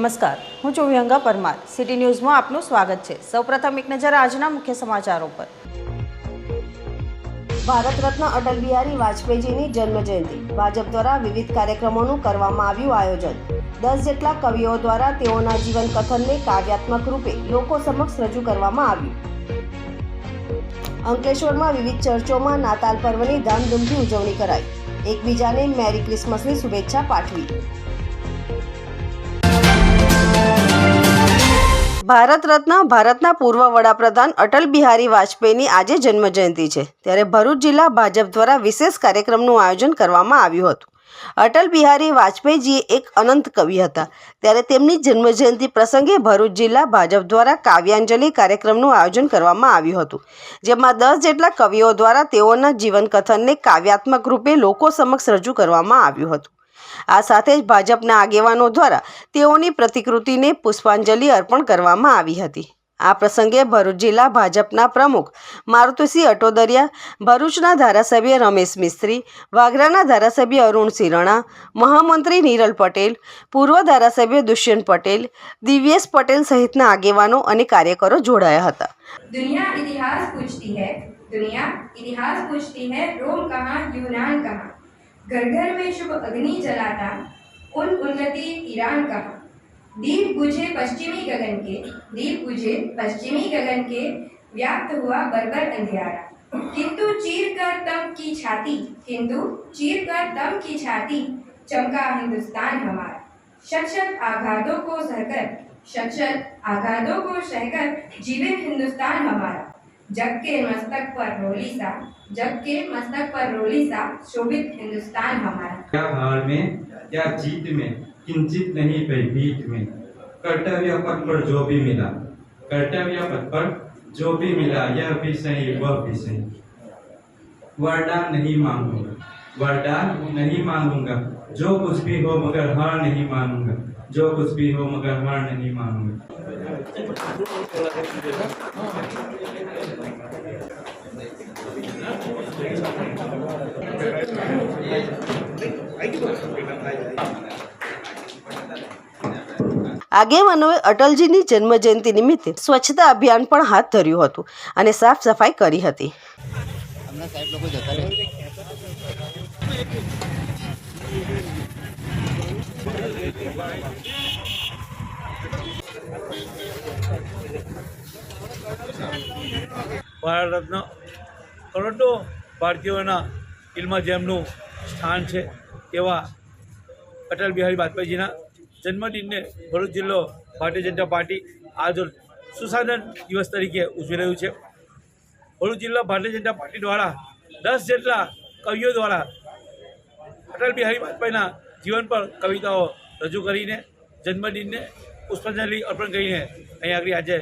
નમસ્કાર. હું છું વિહંગા પરમાર. સિટી ન્યૂઝમાં આપનું સ્વાગત છે. સૌપ્રથમ એક નજર આજના મુખ્ય સમાચારો પર. ભારત રત્ન અટલ બિહારી વાજપેયીજીની જન્મ જયંતિ ભાજપ દ્વારા વિવિધ કાર્યક્રમોનું કરવામાં આવ્યું આયોજન. દસ જેટલા કવિઓ દ્વારા તેઓના જીવન કથનને કાવ્યાત્મક રૂપે લોકો સમક્ષ રજૂ કરવામાં આવ્યું. અંકલેશ્વરમાં વિવિધ ચર્ચોમાં નાતાલ પર્વની ધામધૂમથી ઉજવણી કરાઈ. એકબીજાને મેરી ક્રિસમસની શુભેચ્છા પાઠવી. ભારત રત્ન ભારતના પૂર્વ વડાપ્રધાન અટલ બિહારી વાજપેયીની આજે જન્મજયંતિ છે. ત્યારે ભરૂચ જિલ્લા ભાજપ દ્વારા વિશેષ કાર્યક્રમનું આયોજન કરવામાં આવ્યું હતું. અટલ બિહારી વાજપેયીજી એક અનંત કવિ હતા. ત્યારે તેમની જન્મજયંતિ પ્રસંગે ભરૂચ જિલ્લા ભાજપ દ્વારા કાવ્યાંજલિ કાર્યક્રમનું આયોજન કરવામાં આવ્યું હતું. જેમાં દસ જેટલા કવિઓ દ્વારા તેઓના જીવનકથનને કાવ્યાત્મક રૂપે લોકો સમક્ષ રજૂ કરવામાં આવ્યું હતું. આ સાથે જ ભાજપના આગેવાનો દ્વારા તેઓની પ્રતિકૃતિને પુષ્પાંજલિ અર્પણ કરવામાં આવી હતી આ પ્રસંગે ભરૂચ જિલ્લા ભાજપના પ્રમુખ મારુતિસિંહ અટોદરિયા ભરૂચના ધારાસભ્ય રમેશ મિસ્ત્રી વાગરાના ધારાસભ્ય અરુણસિંહ રણા મહામંત્રી નીરલ પટેલ પૂર્વ ધારાસભ્ય દુષ્યંત પટેલ દિવ્યેશ પટેલ સહિતના આગેવાનો અને કાર્યકરો જોડાયા હતા दुनिया इतिहास पूछती है दुनिया इतिहास पूछती है रोम कहाँ यूनान कहाँ घर घर में शुभ अग्नि जलाता, उन उन्नति ईरान कहाँ दीप बुझे पश्चिमी गगन के, दीप बुझे पश्चिमी गगन के, व्याप्त हुआ बरबर अंधियारा। किंतु चीर कर तम की छाती, किंतु चीर कर तम की छाती, चमका हिंदुस्तान हमारा। शक्षत आघातों को सहकर शक्षत आघातों को सहकर जीवित हिंदुस्तान हमारा। जग के मस्तक पर रोली सा जग के मस्तक पर रोली सा शोभित हिंदुस्तान हमारा। या हार में या जीत में, किंचित नहीं भयभीत में। कर्तव्य पथ पर जो भी मिला, कर्तव्य पथ पर जो भी मिला, यह भी सही, वह भी सही। वरदान नहीं मांगूँगा, वरदान नहीं मांगूँगा। जो कुछ भी हो मगर हार नहीं मानूँगा, जो कुछ भी हो मगर हार नहीं मानूँगा। આગેવાનોએ અટલજીની જન્મજયંતિ નિમિત્તે સ્વચ્છતા અભિયાન પણ હાથ ધર્યું હતું અને સાફ સફાઈ કરી હતી. હમણાં કરોડો ભારતીયોના દિલમાં જેમનું સ્થાન છે એવા અટલ બિહારી વાજપેયીજીના જન્મદિનને ભરૂચ જિલ્લો ભારતીય જનતા પાર્ટી આજ સુશાસન દિવસ તરીકે ઉજવી રહ્યું છે. ભરૂચ જિલ્લા ભારતીય જનતા પાર્ટી દ્વારા દસ જેટલા કવિઓ દ્વારા અટલ બિહારી વાજપેયીના જીવન પર કવિતાઓ રજૂ કરીને જન્મદિનને પુષ્પાંજલિ અર્પણ કરીને અહીં આગળ આજે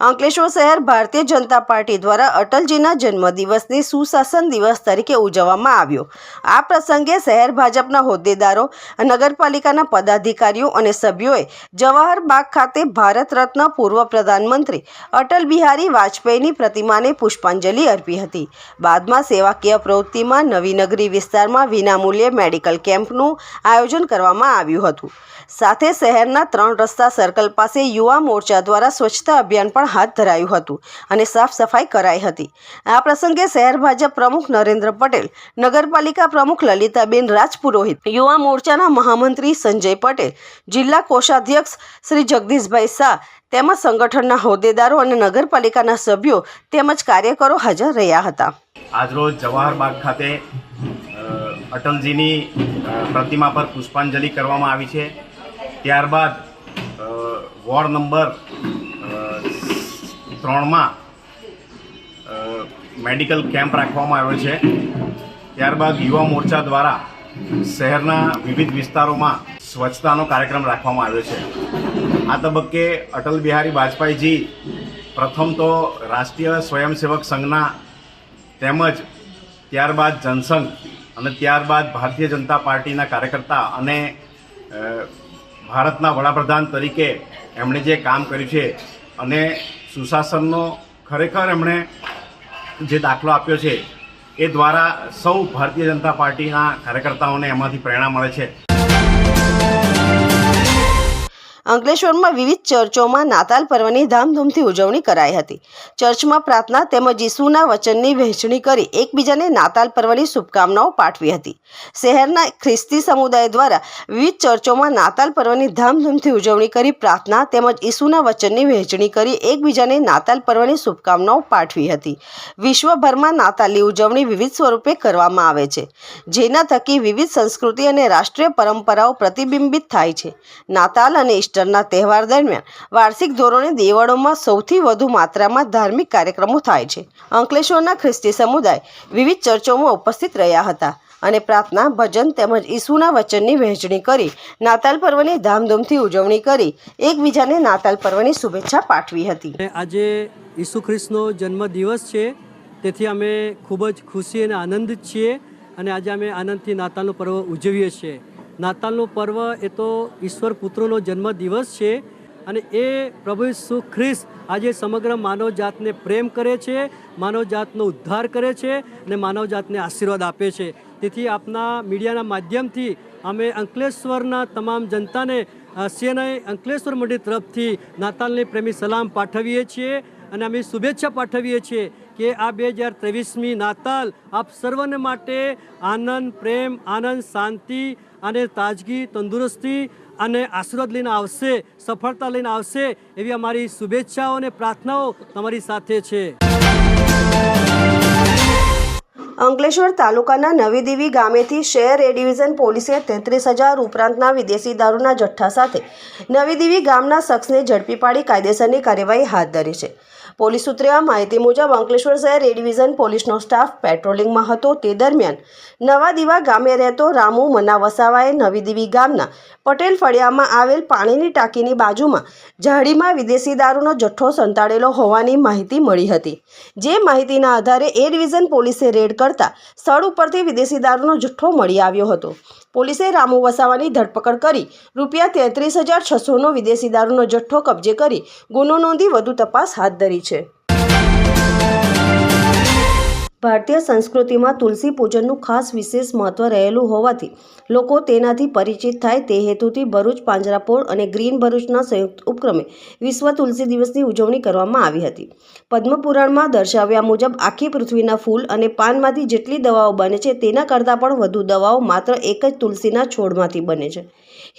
અંકલેશ્વર શહેર ભારતીય જનતા પાર્ટી દ્વારા અટલજીના જન્મદિવસને સુશાસન દિવસ તરીકે ઉજવવામાં આવ્યો. આ પ્રસંગે શહેર ભાજપના હોદ્દેદારો, નગરપાલિકાના પદાધિકારીઓ અને સભ્યોએ જવાહર બાગ ખાતે ભારત રત્ન પૂર્વ પ્રધાનમંત્રી અટલ બિહારી વાજપેયીની પ્રતિમાને પુષ્પાંજલિ અર્પી હતી. બાદમાં સેવાકીય પ્રવૃત્તિમાં નવીનગરી વિસ્તારમાં વિનામૂલ્યે મેડિકલ કેમ્પનું આયોજન કરવામાં આવ્યું હતું. સાથે શહેરના ત્રણ રસ્તા સર્કલ પાસે યુવા મોરચા દ્વારા સ્વચ્છતા અભિયાન પણ હાથ ધરાયું હતું અને સાફ સફાઈ કરાઈ હતી. આ પ્રસંગે શહેર ભાજપ પ્રમુખ નરેન્દ્ર પટેલ, નગરપાલિકા પ્રમુખ લલિતાબેન રાજપુરોહિત, યુવા મોરચાના મહામંત્રી સંજય પટેલ, જિલ્લા કોષાધ્યક્ષ શ્રી જગદીશભાઈ શાહ તેમજ સંગઠનના હોદ્દેદારો અને નગરપાલિકાના સભ્યો તેમજ કાર્યકરો હાજર રહ્યા હતા. આજરોજ જવાહરબાગ ખાતે અટલજીની પ્રતિમા પર પુષ્પાંજલિ કરવામાં આવી છે. ત્યારબાદ વોર્ડ નંબર ત્રણમાં મેડિકલ કેમ્પ રાખવામાં આવ્યો છે. ત્યારબાદ યુવા મોરચા દ્વારા શહેરના વિવિધ વિસ્તારોમાં સ્વચ્છતાનો કાર્યક્રમ રાખવામાં આવ્યો છે. આ તબક્કે અટલ બિહારી વાજપેયીજી પ્રથમ તો રાષ્ટ્રીય સ્વયંસેવક સંઘના તેમજ ત્યારબાદ જનસંઘ અને ત્યારબાદ ભારતીય જનતા પાર્ટીના કાર્યકર્તા અને ભારતના વડાપ્રધાન તરીકે એમણે જે કામ કર્યું છે અને સુશાસનનો ખરેખર એમણે જે દાખલો આપ્યો છે, એ દ્વારા સૌ ભારતીય જનતા પાર્ટીના કાર્યકર્તાઓને એમાંથી પ્રેરણા મળે છે. અંકલેશ્વરમાં વિવિધ ચર્ચોમાં નાતાલ પર્વની ધામધૂમથી ઉજવણી કરાઈ હતી. ચર્ચમાં પ્રાર્થના તેમજ ઈસુના વચનની વહેંચણી કરી એકબીજાને નાતાલ પર્વની શુભકામનાઓ પાઠવી હતી. શહેરના ખ્રિસ્તી સમુદાય દ્વારા વિવિધ ચર્ચોમાં નાતાલ પર્વની ધામધૂમથી ઉજવણી કરી પ્રાર્થના તેમજ ઈસુના વચનની વહેંચણી કરી એકબીજાને નાતાલ પર્વની શુભકામનાઓ પાઠવી હતી. વિશ્વભરમાં નાતાલની ઉજવણી વિવિધ સ્વરૂપે કરવામાં આવે છે, જેના થકી વિવિધ સંસ્કૃતિ અને રાષ્ટ્રીય પરંપરાઓ પ્રતિબિંબિત થાય છે. નાતાલ અને ઈસ્ટરના તહેવાર દરમિયાન વાર્ષિક ધોરણે દેવળોમાં સૌથી વધુ માત્રામાં ધાર્મિક કાર્યક્રમો થાય છે. અંકલેશ્વરના ખ્રિસ્તી સમુદાય વિવિધ ચર્ચોમાં ઉપસ્થિત રહ્યા હતા અને પ્રાર્થના, ભજન તેમજ ઈસુના વચનની વહેંચણી કરી, નાતાલ પર્વની ધામધૂમથી ઉજવણી કરી, એકબીજાને નાતાલ પર્વની શુભેચ્છા પાઠવી હતી. આજે ઈસુ ખ્રિસ્તનો જન્મદિવસ છે. તેથી અમે ખૂબ જ ખુશી અને આનંદિત છીએ અને આજે અમે આનંદથી નાતાલનો પર્વ ઉજવીએ છીએ. નાતાલનો પર્વ એ તો ઈશ્વર પુત્રનો જન્મદિવસ છે અને એ પ્રભુ ઈસુ ખ્રિસ્ત આજે સમગ્ર માનવજાતને પ્રેમ કરે છે, માનવજાતનો ઉદ્ધાર કરે છે અને માનવજાતને આશીર્વાદ આપે છે. તેથી આપના મીડિયાના માધ્યમથી અમે અંકલેશ્વરના તમામ જનતાને સીએનઆઈ અંકલેશ્વર મંડળ તરફથી નાતાલની પ્રેમી સલામ પાઠવીએ છીએ અને અમે શુભેચ્છા પાઠવીએ છીએ. કે આ બે હજાર ત્રેવીસમી નાતાલ આપ સર્વને માટે આનંદ, પ્રેમ, આનંદ, શાંતિ અને તાજગી, તંદુરસ્તી અને આશીર્વાદ લઈને આવશે, સફળતા લઈને આવશે એવી અમારી શુભેચ્છાઓ અને પ્રાર્થનાઓ તમારી સાથે છે. અંકલેશ્વર તાલુકાના નવી દેવી ગામેથી શહેર એ ડિવિઝન પોલીસે તેત્રીસ હજાર ઉપરાંતના વિદેશી દારૂના જથ્થા સાથે નવી દેવી ગામના શખ્સને ઝડપી પાડી કાયદેસરની કાર્યવાહી હાથ ધરી છે. પોલીસ સૂત્રે માહિતી મુજબ અંકલેશ્વર શહેર એ ડિવિઝન પોલીસનો સ્ટાફ પેટ્રોલિંગમાં હતો. તે દરમિયાન નવા દીવા ગામે રહેતો રામુ મના વસાવાએ નવી દીવી ગામના પટેલ ફળિયામાં આવેલ પાણીની ટાંકીની બાજુમાં ઝાડીમાં વિદેશી દારૂનો જથ્થો સંતાડેલો હોવાની માહિતી મળી હતી. જે માહિતીના આધારે એ ડિવિઝન પોલીસે રેડ કરતા સ્થળ ઉપરથી વિદેશી દારૂનો જથ્થો મળી આવ્યો હતો. પોલીસે રામુ વસાવાની ધરપકડ કરી રૂપિયા તેત્રીસ હજાર છસોનો વિદેશી દારૂનો જથ્થો કબજે કરી ગુનો નોંધી વધુ તપાસ હાથ ધરી છે. ભારતીય સંસ્કૃતિમાં તુલસી પૂજનનું ખાસ વિશેષ મહત્વ રહેલું હોવાથી લોકો તેનાથી પરિચિત થાય. તે હેતુથી ભરૂચ, પાંજરાપોળ અને ગ્રીન ભરૂચના સંયુક્ત ઉપક્રમે વિશ્વ તુલસી દિવસની ઉજવણી કરવામાં આવી હતી. પદ્મપુરાણમાં દર્શાવ્યા મુજબ આખી પૃથ્વીના ફૂલ અને પાનમાંથી જેટલી દવાઓ બને છે તેના કરતાં પણ વધુ દવાઓ માત્ર એક જ તુલસીના છોડમાંથી બને છે.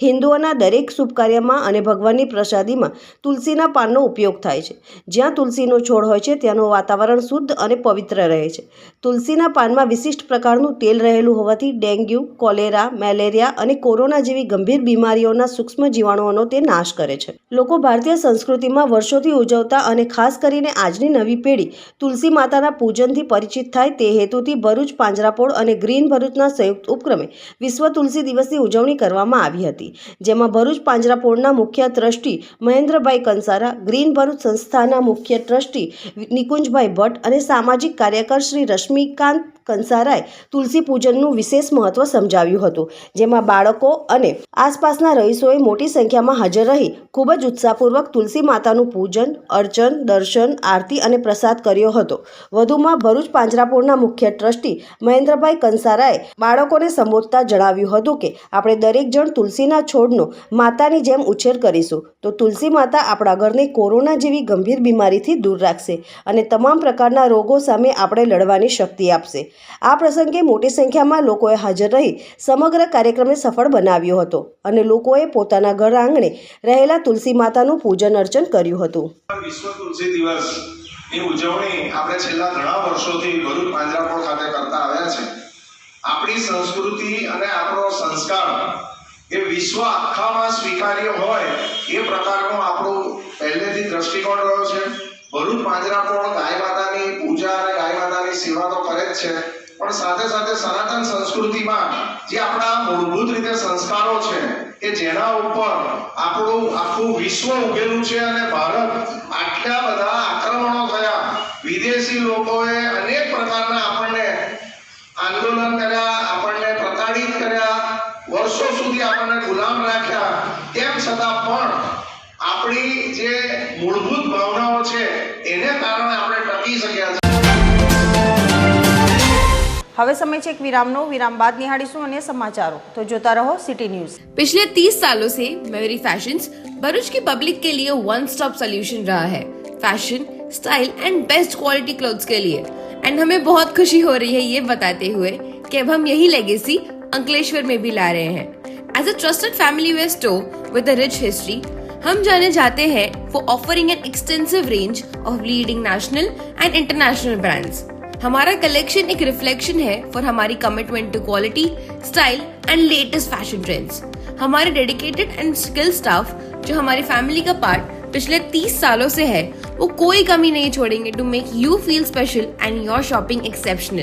હિન્દુઓના દરેક શુભ કાર્યમાં અને ભગવાનની પ્રસાદીમાં તુલસીના પાનનો ઉપયોગ થાય છે. જ્યાં તુલસીનો છોડ હોય છે, ત્યાંનું વાતાવરણ શુદ્ધ અને પવિત્ર રહે છે. તુલસીના પાનમાં વિશિષ્ટ પ્રકારનું તેલ રહેલું હોવાથી ડેન્ગ્યુ, કોલેરા, મેલેરિયા અને કોરોના જેવી ગંભીર બીમારીઓના સૂક્ષ્મ જીવાણુઓનો તે નાશ કરે છે. લોકો ભારતીય સંસ્કૃતિમાં વર્ષોથી ઉજવતા અને ખાસ કરીને આજની નવી પેઢી તુલસી માતાના પૂજનથી પરિચિત થાય તે હેતુથી ભરૂચ, પાંજરાપોળ અને ગ્રીન ભરૂચના સંયુક્ત ઉપક્રમે વિશ્વ તુલસી દિવસની ઉજવણી કરવામાં આવી હતી. જેમાં ભરૂચ પાંજરાપોળના મુખ્ય ટ્રસ્ટી મહેન્દ્રભાઈ કંસારા, ગ્રીન ભરૂચ સંસ્થાના મુખ્ય ટ્રસ્ટી નિકુંજભાઈ ભટ્ટ અને સામાજિક કાર્યકર શ્રી રશ્મિકાંત કંસારાએ તુલસી પૂજનનું વિશેષ મહત્વ સમજાવ્યું હતું, જેમાં બાળકો અને આસપાસના રહીશોએ મોટી સંખ્યામાં હાજર રહી ખૂબ જ ઉત્સાહપૂર્વક તુલસી માતાનું પૂજન, અર્ચન, દર્શન, આરતી અને પ્રસાદ કર્યો હતો. વધુમાં ભરૂચ પાંજરાપોળના મુખ્ય ટ્રસ્ટી મહેન્દ્રભાઈ કંસારાએ બાળકોને સંબોધતા જણાવ્યું હતું કે, આપણે દરેક જણ તુલસીના છોડનો માતાની જેમ ઉછેર કરીશું. તો તુલસી માતા આપણા ઘરને કોરોના જેવી ગંભીર બીમારીથી દૂર રાખશે અને તમામ પ્રકારના રોગો સામે આપણે લડવાની શક્તિ આપશે. આ પ્રસંગે મોટી સંખ્યામાં લોકોએ હાજર રહી સમગ્ર કાર્યક્રમને સફળ બનાવ્યો હતો અને લોકોએ પોતાના ઘર આંગણે રહેલા તુલસી માતાનું પૂજન અર્ચન કર્યું હતું. ની ઉજવણી આપણે છેલ્લા ઘણા વર્ષોથી ભરૂચ પાંજરાપોળ ખાતે કરતા આવ્યા છે. આપણી સંસ્કૃતિ અને આપણો સંસ્કાર એ વિશ્વ આખામાં સ્વીકાર્ય હોય એ પ્રકારનો આપણો પહેલેથી દ્રષ્ટિકોણ રહ્યો છે. ભરૂચ પાંજરાપોળ ગાય માતાની પૂજા અને ગાય માતાની સેવા તો કરે જ છે. પણ સાથે સાથે સનાતન સંસ્કૃતિમાં જે આપણા મૂળભૂત રીતે સંસ્કારો છે, કે જેના ઉપર આપણું આખું વિશ્વ ઉભેલું છે અને ભારત આટલા બધા આક્રમણો થયા, વિદેશી લોકોએ અનેક પ્રકારના આપણને આંદોલન કર્યા, આપણને પ્રતાડિત કર્યા, વર્ષો સુધી આપણને ગુલામ રાખ્યા. તેમ છતાં પણ આપણી જે મૂળભૂત ભાવનાઓ છે એને કારણે આપણે ટકી શક્યા છે હવે સમય છે એક વિરામનો વિરામ બાદ નિહાળીશું અન્ય સમાચારો તો જોતા રહો સિટી ન્યૂઝ पिछले 30 सालों से मेमोरी फैशंस भरूच की पब्लिक के लिए वन स्टॉप सोल्यूशन रहा है fashion style and best quality clothes के लिए एंड हमें बहुत खुशी हो रही है ये बताते हुए कि अब हम यही लेगेसी अंकलेश्वर में भी ला रहे हैं as a trusted family wear store with a rich history हम जाने जाते हैं for offering an extensive range of leading national and international brands हमारा कलेक्शन एक रिफ्लेक्शन है फॉर हमारी commitment to quality style and latest fashion trends हमारे dedicated and skill staff जो हमारी फैमिली का पार्ट पिछले 30 सालों से है, वो कोई कमी नहीं छोड़ेंगे to make you feel special and your shopping exceptional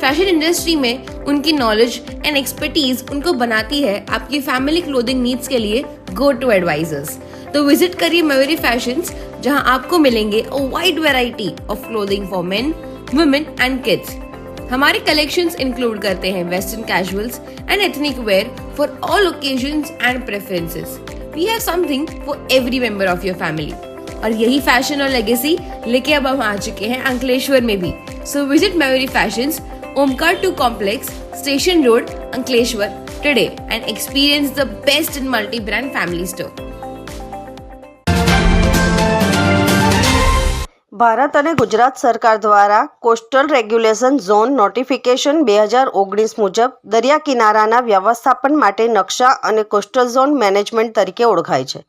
fashion industry में उनकी नॉलेज एंड एक्सपर्टीज उनको बनाती है आपकी फैमिली क्लोथिंग नीड्स के लिए गो टू एडवाइजर्स तो विजिट करिए मयूरी फैशंस जहां आपको मिलेंगे a wide variety of clothing for men women and kids हमारे कलेक्शंस इंक्लूड करते हैं western casuals and ethnic wear for all occasions and preferences we have something for every member of your family और यही fashion और legacy लेके अब हम आ चुके हैं अंकलेश्वर में भी so visit memory fashions Omkar two complex station road Ankleshwar today and experience the best in multi brand family store Bharat અને ગુજરાત સરકાર દ્વારા કોસ્ટલ રેગ્યુલેશન ઝોન નોટિફિકેશન બે હજાર ઓગણીસ મુજબ દરિયા કિનારાના વ્યવસ્થાપન માટે નકશા અને કોસ્ટલ ઝોન મેનેજમેન્ટ તરીકે ઓળખાય છે.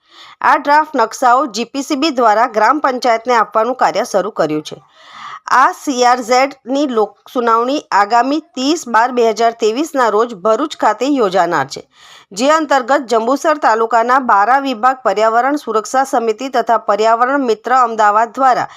આ ડ્રાફ્ટ નકશાઓ જીપીસીબી દ્વારા ગ્રામ પંચાયતને આપવાનું કાર્ય શરૂ કર્યું છે. આ સીઆરઝેડની લોક સુનાવણી આગામી ત્રીસ બાર બે હજાર તેવીસના રોજ ભરૂચ ખાતે યોજાનાર છે. જે અંતર્ગત જંબુસર તાલુકાના બારા વિભાગ પર્યાવરણ સુરક્ષા સમિતિ તથા પર્યાવરણ મિત્ર અમદાવાદ દ્વારા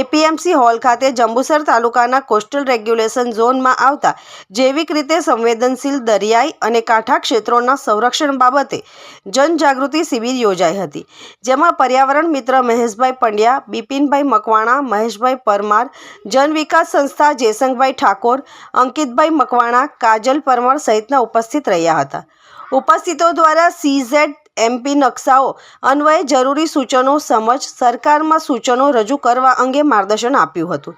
એપીએમસી હોલ ખાતે જંબુસર તાલુકાના કોસ્ટલ રેગ્યુલેશન ઝોનમાં આવતા જૈવિક રીતે સંવેદનશીલ દરિયાઈ અને કાંઠા ક્ષેત્રોના સંરક્ષણ બાબતે જનજાગૃતિ શિબિર યોજાઈ હતી. જેમાં પર્યાવરણ મિત્ર મહેશભાઈ પંડ્યા, બિપિનભાઈ મકવાણા, મહેશભાઈ પરમાર, જન વિકાસ સંસ્થા જયસંગભાઈ ઠાકોર, અંકિતભાઈ મકવાણા, કાજલ પરમાર સહિતના ઉપસ્થિત રહ્યા હતા. ઉપસ્થિતો દ્વારા સીઝેડ એમપી નકશાઓ, અન્વયે જરૂરી સૂચનો સમજ સરકારમાં સૂચનો રજૂ કરવા અંગે માર્ગદર્શન આપ્યું હતું.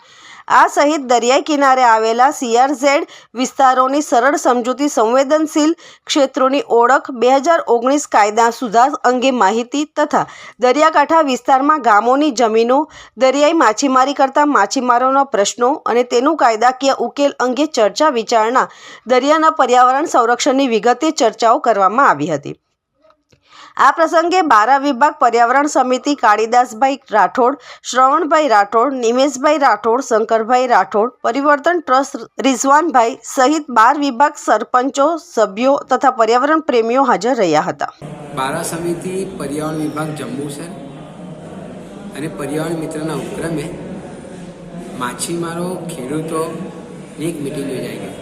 આ સહિત દરિયાઈ કિનારે આવેલા સીઆરઝેડ વિસ્તારોની સરળ સમજૂતી સંવેદનશીલ ક્ષેત્રોની ઓળખ બે હજાર ઓગણીસ કાયદા સુધાર અંગે માહિતી તથા દરિયાકાંઠા વિસ્તારમાં ગામોની જમીનો, દરિયાઈ માછીમારી કરતા માછીમારોના પ્રશ્નો અને તેનું કાયદાકીય ઉકેલ અંગે ચર્ચા વિચારણા, દરિયાના પર્યાવરણ સંરક્ષણની વિગતે ચર્ચાઓ કરવામાં આવી હતી. આ પ્રસંગે બારા વિભાગ પર્યાવરણ સમિતિ કાળીદાસભાઈ રાઠોડ, શ્રવણભાઈ રાઠોડ, નિમેશભાઈ રાઠોડ, શંકરભાઈ રાઠોડ, પરિવર્તન ટ્રસ્ટ રિઝવાનભાઈ સહિત બાર વિભાગ સરપંચો, સભ્યો તથા પર્યાવરણ પ્રેમીઓ હાજર રહ્યા હતા. બારા સમિતિ પર્યાવરણ વિભાગ જંબુસર અને પર્યાવરણ મિત્રના ઉપક્રમે માછીમારો ખેડૂતોની એક મિટિંગ યોજાઈ ગઈ.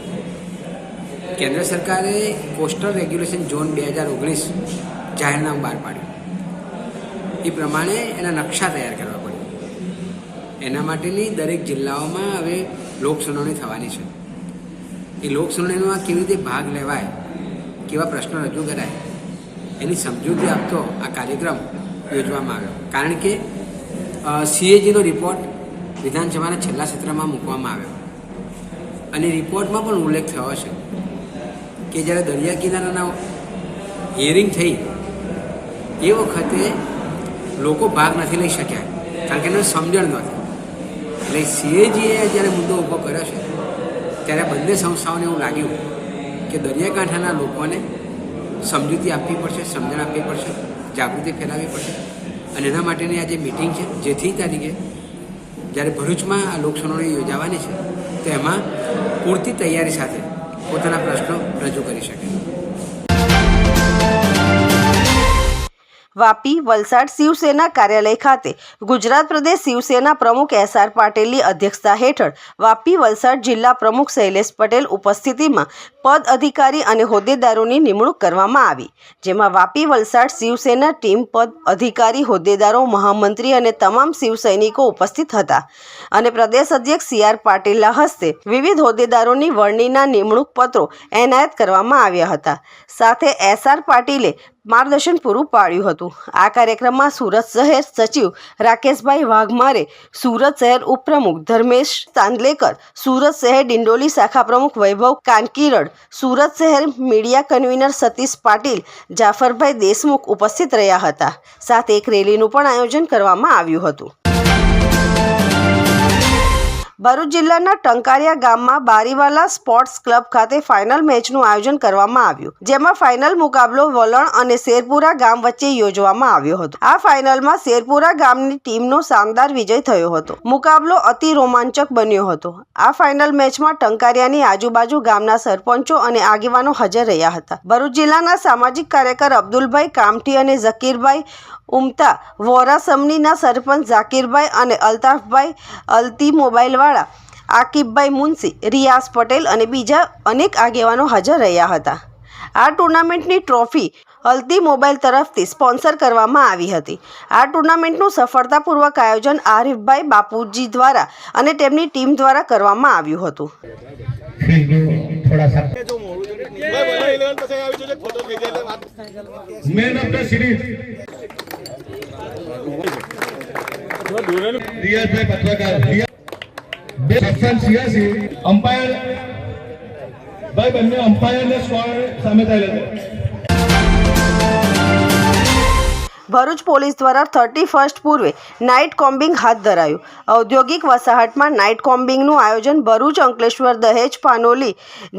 કેન્દ્ર સરકારે કોસ્ટલ રેગ્યુલેશન ઝોન બે હજાર ઓગણીસ જાહેરનામું બહાર પાડ્યું. એ પ્રમાણે એના નકશા તૈયાર કરવા પડ્યું. એના માટેની દરેક જિલ્લાઓમાં હવે લોક સુનાવણી થવાની છે. એ લોક સુનાવણીમાં કેવી રીતે ભાગ લેવાય, કેવા પ્રશ્નો રજૂ કરાય, એની સમજૂતી આપતો આ કાર્યક્રમ યોજવામાં આવ્યો. કારણ કે સીએજીનો રિપોર્ટ વિધાનસભાના છેલ્લા સત્રમાં મૂકવામાં આવ્યો. અને રિપોર્ટમાં પણ ઉલ્લેખ થયો છે કે જ્યારે દરિયા કિનારાના હિયરિંગ થઈ એ વખતે લોકો ભાગ નથી લઈ શક્યા. કારણ કે એને સમજણ નહોતી. એટલે સીએજીએ જ્યારે મુદ્દો ઊભો કર્યો છે, ત્યારે બંને સંસ્થાઓને એવું લાગ્યું કે દરિયાકાંઠાના લોકોને સમજૂતી આપવી પડશે, સમજણ આપવી પડશે, જાગૃતિ ફેલાવવી પડશે. અને એના માટેની આજે મિટિંગ છે, જેથી તારીખે જ્યારે ભરૂચમાં આ લોકસુનાવણી યોજાવાની છે, તો એમાં પૂરતી તૈયારી સાથે પોતાના પ્રશ્નો રજૂ કરી શકે. વાપી વલસાડ શિવસેના કાર્યાલય ખાતે ગુજરાત પ્રદેશ શિવસેના પ્રમુખ એસ આર પાટીલની અધ્યક્ષતા હેઠળ વાપી વલસાડ જિલ્લા પ્રમુખ શૈલેષ પટેલ ઉપસ્થિતિમાં પદ અધિકારી અને હોદ્દેદારોની નિમણૂક કરવામાં આવી, જેમાં વાપી વલસાડ શિવસેના ટીમ પદ અધિકારી, હોદ્દેદારો, મહામંત્રી અને તમામ શિવસૈનિકો ઉપસ્થિત હતા અને પ્રદેશ અધ્યક્ષ સી આર પાટીલના હસ્તે વિવિધ હોદ્દેદારોની વરણીના નિમણૂક પત્રો એનાયત કરવામાં આવ્યા હતા. સાથે એસ આર પાટીલે માર્ગદર્શન પૂરું પાડ્યું હતું. આ કાર્યક્રમમાં સુરત શહેર સચિવ રાકેશભાઈ વાઘમારે સુરત શહેર ઉપપ્રમુખ ધર્મેશ ચાંદલેકર સુરત શહેર ડિંડોલી શાખા પ્રમુખ વૈભવ કાનકીરડ, સુરત શહેર મીડિયા કન્વીનર સતીશ પાટીલ, જાફરભાઈ દેશમુખ ઉપસ્થિત રહ્યા હતા. સાથે એક રેલીનું પણ આયોજન કરવામાં આવ્યું હતું. ભરૂચ જિલ્લાના ટંકારિયા ગામમાં બારીવાલા સ્પોર્ટ્સ ક્લબ ખાતે ફાઇનલ મેચનું આયોજન કરવામાં આવ્યું, જેમાં ફાઇનલ મુકાબલો વલણ અને શેરપુરા ગામ વચ્ચે યોજવામાં આવ્યો હતો. આ ફાઇનલમાં શેરપુરા ગામની ટીમનો શાનદાર વિજય થયો હતો. મુકાબલો અતિ રોમાંચક બન્યો હતો. આ ફાઇનલ મેચમાં ટંકારિયાની આજુબાજુ ગામના સરપંચો અને આગેવાનો હાજર રહ્યા હતા. ભરૂચ જિલ્લાના સામાજિક કાર્યકર અબ્દુલભાઈ કામઠી અને ઝકીરભાઈ ઉમતા વોરા સમનીના સરપંચ ઝાકીરભાઈ અને અલ્તાફભાઈ અલ્તી મોબાઈલવાળા આકિબભાઈ મુનશી, રિયાઝ પટેલ અને બીજા અનેક આગેવાનો હાજર રહ્યા હતા. આ ટુર્નામેન્ટની ટ્રોફી હલ્દી મોબાઈલ તરફથી સ્પોન્સર કરવામાં આવી હતી. આ ટુર્નામેન્ટનું સફળતાપૂર્વક આયોજન આરિફભાઈ બાપુજી દ્વારા અને તેમની ટીમ દ્વારા કરવામાં આવ્યું હતું. પત્રકાર. બે સત્સંગ છે અમ્પાયર ભાઈ બંને અમ્પાયર ને સ્કોર સામે થયેલા છે. ભરૂચ પોલીસ દ્વારા થર્ટી ફર્સ્ટ પૂર્વે નાઇટ કોમ્બિંગ હાથ ધરાયું. ઔદ્યોગિક વસાહતમાં નાઇટ કોમ્બિંગનું આયોજન ભરૂચ અંકલેશ્વર દહેજ પાનોલી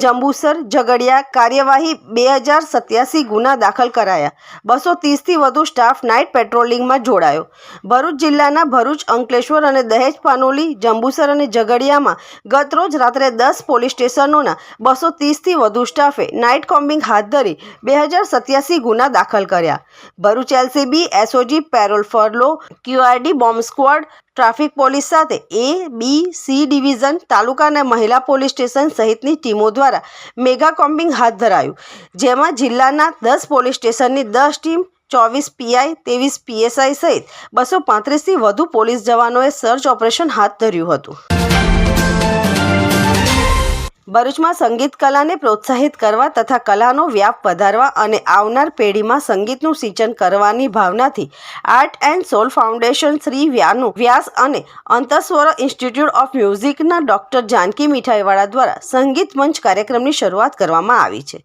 જંબુસર ઝઘડિયા કાર્યવાહી બે હજાર સત્યાસી ગુના દાખલ કરાયા. બસો ત્રીસથી વધુ સ્ટાફ નાઇટ પેટ્રોલિંગમાં જોડાયો. ભરૂચ જિલ્લાના ભરૂચ, અંકલેશ્વર અને દહેજ પાનોલી, જંબુસર અને ઝઘડિયામાં ગતરોજ રાત્રે દસ પોલીસ સ્ટેશનોના બસો ત્રીસથી વધુ સ્ટાફે નાઇટ કોમ્બિંગ હાથ ધરી બે હજાર સત્યાસી ગુના દાખલ કર્યા. Bharuch LCB SOG parole furlough QRD bomb squad traffic police સાથે એ બી સી ડિવિઝન તાલુકા અને મહિલા પોલીસ સ્ટેશન સહિતની ટીમો દ્વારા મેગા કોમ્બિંગ હાથ ધરાયું. જેમાં જિલ્લાના દસ પોલીસ સ્ટેશનની દસ ટીમ, ચોવીસ પીઆઈ ત્રેવીસ પીએસઆઈ સહિત બસો પાંત્રીસથી વધુ પોલીસ જવાનોએ સર્ચ ઓપરેશન હાથ ધર્યું હતું. ભરૂચમાં સંગીત કલાને પ્રોત્સાહિત કરવા તથા કલાનો વ્યાપ વધારવા અને આવનાર પેઢીમાં સંગીતનું સિંચન કરવાની ભાવનાથી art and soul foundation Shri વ્યાનું Vyas અને અંતસ્વર ઇન્સ્ટિટ્યૂટ ઓફ મ્યુઝિકના ડોક્ટર જાનકી મીઠાઈવાળા દ્વારા સંગીત મંચ કાર્યક્રમની શરૂઆત કરવામાં આવી છે.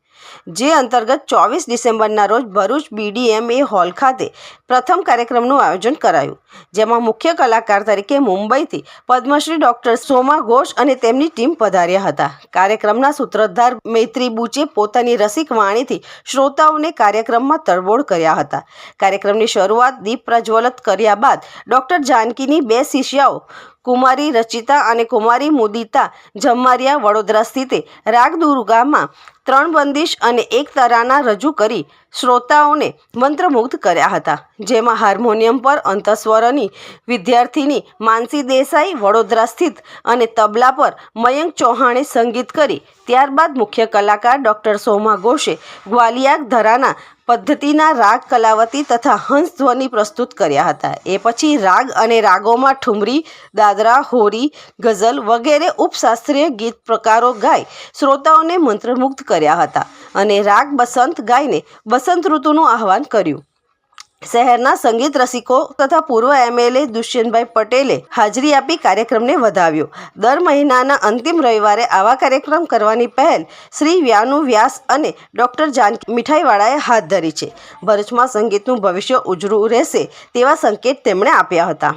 જે અંતર્ગત ચોવીસ ડિસેમ્બરના રોજ ભરૂચ બીડીએમએ હોલ ખાતે પ્રથમ કાર્યક્રમનું આયોજન કરાયું. જેમાં મુખ્ય કલાકાર તરીકે મુંબઈથી પદ્મશ્રી ડૉક્ટર સોમા ઘોષ અને તેમની ટીમ પધાર્યા હતા. કાર્યક્રમના સૂત્રધાર મૈત્રી બુચે પોતાની રસિક વાણીથી શ્રોતાઓને કાર્યક્રમમાં તરબોળ કર્યા હતા. કાર્યક્રમની શરૂઆત દીપ પ્રજ્વલિત કર્યા બાદ ડૉક્ટર જાનકીની બે શિષ્યાઓ કુમારી રચિતા અને કુમારી મુદિતા જમારિયા વડોદરા સ્થિતે રાગ દુર્ગામાં ત્રણ બંદિશ અને એક તરાના રજૂ કરી શ્રોતાઓને મંત્રમુગ્ધ કર્યા હતા, જેમાં હાર્મોનિયમ પર અંતસ્વરની વિદ્યાર્થીની માનસી દેસાઈ વડોદરા સ્થિત અને તબલા પર મયંક ચૌહાણે સંગીત કરી, ત્યારબાદ મુખ્ય કલાકાર ડૉક્ટર સોમા ઘોષે ગ્વાલિયા ધરાના પદ્ધતિના રાગ કલાવતી તથા હંસ ધ્વનિ પ્રસ્તુત કર્યા હતા. એ પછી રાગ અને રાગોમાં ઠુમરી, દાદરા, હોરી, ગઝલ વગેરે ઉપશાસ્ત્રીય ગીત પ્રકારો ગાઈ શ્રોતાઓને મંત્રમુગ્ધ કર્યા હતા અને રાગ બસંત ગાઈને બસંત ઋતુનું આહવાન કર્યું. શહેરના સંગીત રસિકો તથા પૂર્વ એમએલએ દુષ્યંતભાઈ પટેલે હાજરી આપી કાર્યક્રમને વધાવ્યો. દર મહિનાના અંતિમ રવિવારે આવા કાર્યક્રમ કરવાની પહેલ શ્રી વ્યાનુ વ્યાસ અને ડૉક્ટર જાનકી મીઠાઈવાળાએ હાથ ધરી છે. ભરૂચમાં સંગીતનું ભવિષ્ય ઉજળું રહેશે તેવા સંકેત તેમણે આપ્યા હતા.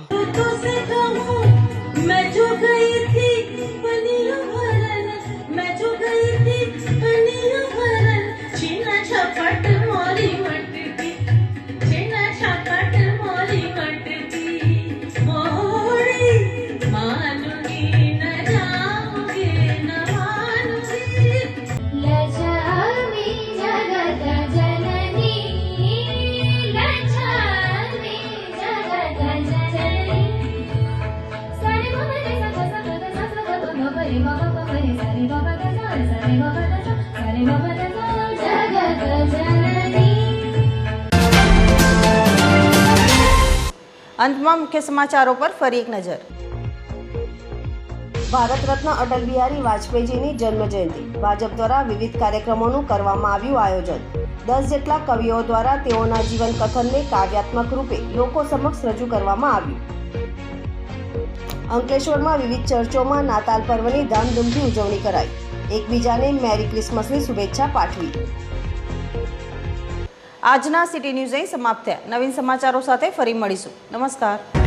મુખ્ય સમાચારો પર ફરી એક નજર. ભારત રત્ન અટલ બિહારી વાજપેયીજીની જન્મ જયંતિ ભાજપ દ્વારા વિવિધ કાર્યક્રમોનું કરવામાં આવ્યું આયોજન. દસ જેટલા કવિઓ દ્વારા તેઓના જીવન કથનને કાવ્યાત્મક રૂપે લોકો સમક્ષ રજૂ કરવામાં આવ્યું. અંકલેશ્વરમાં વિવિધ ચર્ચોમાં નાતાલ પર્વની ધામધૂમથી ઉજવણી કરાઈ. એકબીજાને મેરી ક્રિસમસની શુભેચ્છા પાઠવી. આજના સિટી ન્યૂઝ અહીં સમાપ્ત થયા. નવીન સમાચારો સાથે ફરી મળીશું. નમસ્કાર.